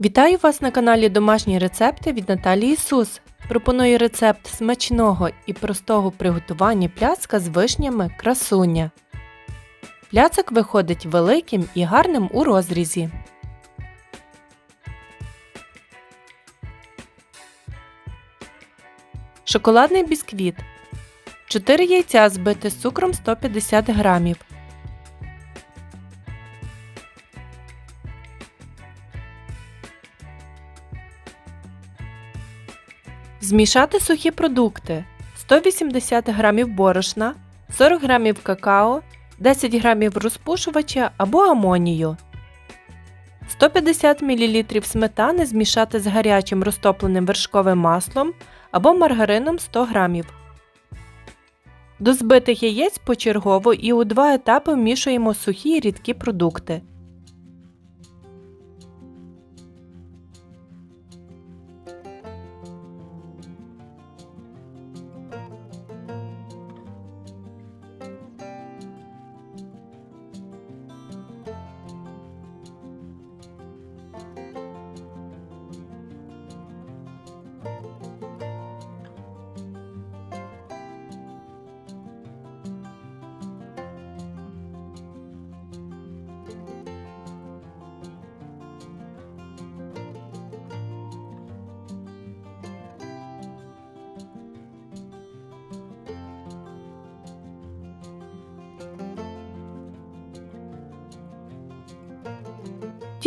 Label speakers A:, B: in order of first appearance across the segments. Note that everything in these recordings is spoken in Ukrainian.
A: Вітаю вас на каналі Домашні рецепти від Наталії Сус. Пропоную рецепт смачного і простого приготування пляцка з вишнями красуня. Пляцик виходить великим і гарним у розрізі. Шоколадний бісквіт. 4 яйця збити з цукром 150 грамів. Змішати сухі продукти 180 г борошна, 40 г какао, 10 г розпушувача або амонію. 150 мл сметани змішати з гарячим розтопленим вершковим маслом або маргарином 100 г. До збитих яєць почергово і у два етапи вмішуємо сухі і рідкі продукти.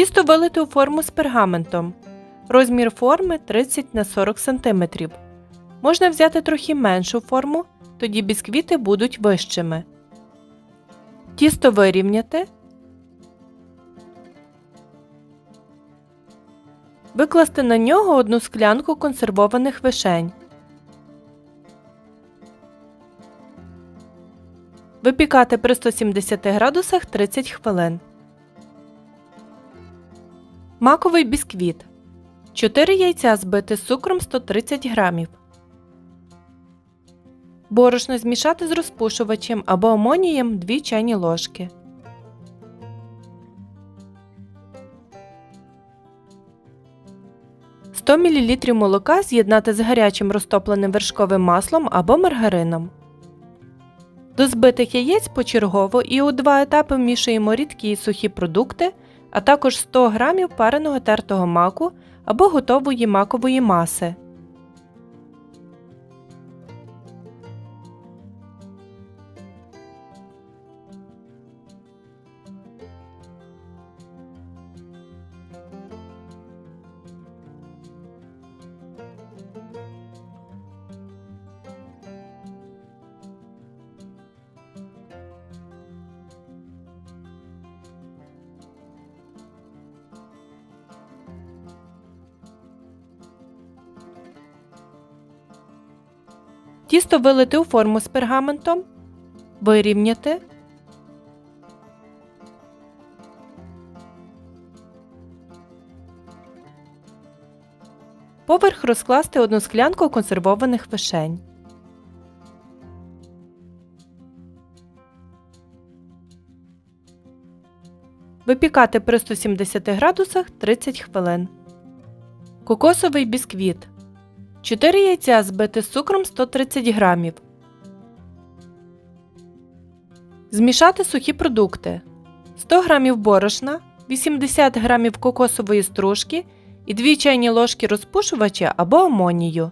A: Тісто вилити у форму з пергаментом. Розмір форми 30 на 40 см. Можна взяти трохи меншу форму, тоді бісквіти будуть вищими. Тісто вирівняти. Викласти на нього одну склянку консервованих вишень. Випікати при 170 градусах 30 хвилин. Маковий бісквіт. 4 яйця збити з цукром 130 грамів. Борошно змішати з розпушувачем або амонієм 2 чайні ложки. Сто мл молока з'єднати з гарячим розтопленим вершковим маслом або маргарином. До збитих яєць почергово і у два етапи вмішуємо рідкі і сухі продукти, а також 100 г пареного тертого маку або готової макової маси. Тісто вилити у форму з пергаментом, вирівняти. Поверх розкласти одну склянку консервованих вишень. Випікати при 170 градусах 30 хвилин. Кокосовий бісквіт 4 яйця збити з цукром 130 грамів. Змішати сухі продукти 100 г борошна, 80 г кокосової стружки і 2 чайні ложки розпушувача або амонію.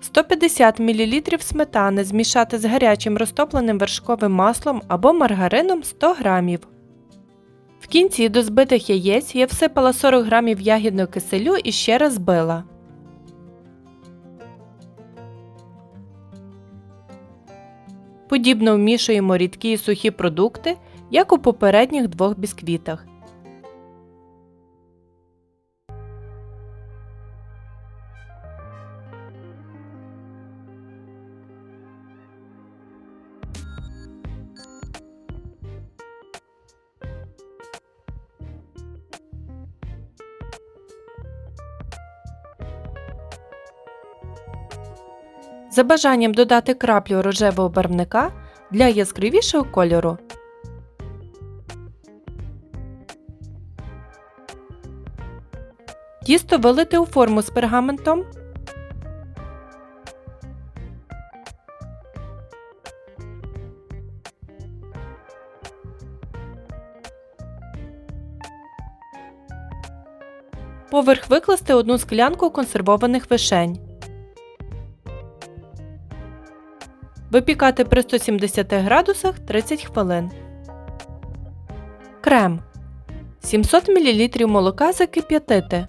A: 150 мл сметани змішати з гарячим розтопленим вершковим маслом або маргарином 100 г. В кінці до збитих яєць я всипала 40 грамів ягідного киселю і ще раз била. Подібно вмішуємо рідкі і сухі продукти, як у попередніх двох бісквітах. За бажанням додати краплю рожевого барвника для яскравішого кольору. Тісто вилити у форму з пергаментом. Поверх викласти одну склянку консервованих вишень. Випікати при 170 градусах 30 хвилин. Крем 700 мл молока закип'ятити.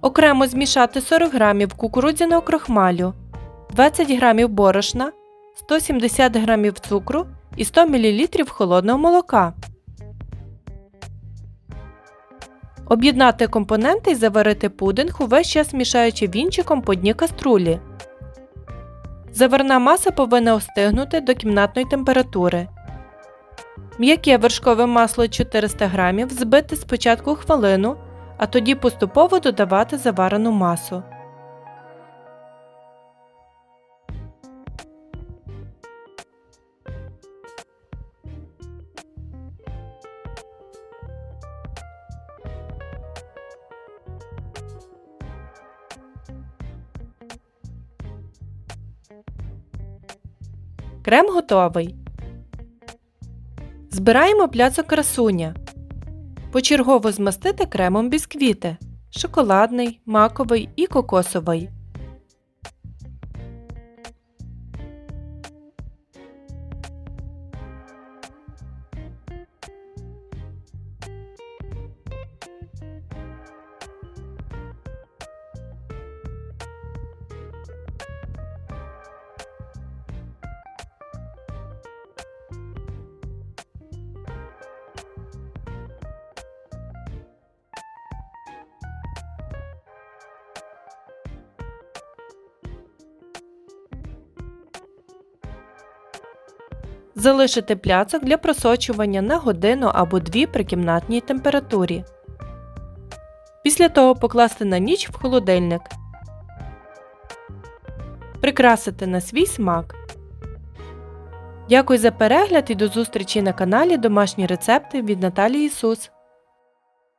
A: Окремо змішати 40 г кукурудзяного крохмалю, 20 г борошна, 170 г цукру і 100 мл холодного молока. Об'єднати компоненти і заварити пудинг, увесь час мішаючи вінчиком по дні каструлі. Заварна маса повинна остигнути до кімнатної температури. М'яке вершкове масло 400 г збити спочатку хвилину, а тоді поступово додавати заварену масу. Крем готовий. Збираємо пляцок красуня. Почергово змастити кремом бісквіти шоколадний, маковий і кокосовий. Залишити пляцок для просочування на годину або дві при кімнатній температурі. Після того покласти на ніч в холодильник. Прикрасити на свій смак. Дякую за перегляд і до зустрічі на каналі Домашні рецепти від Наталії Ісус.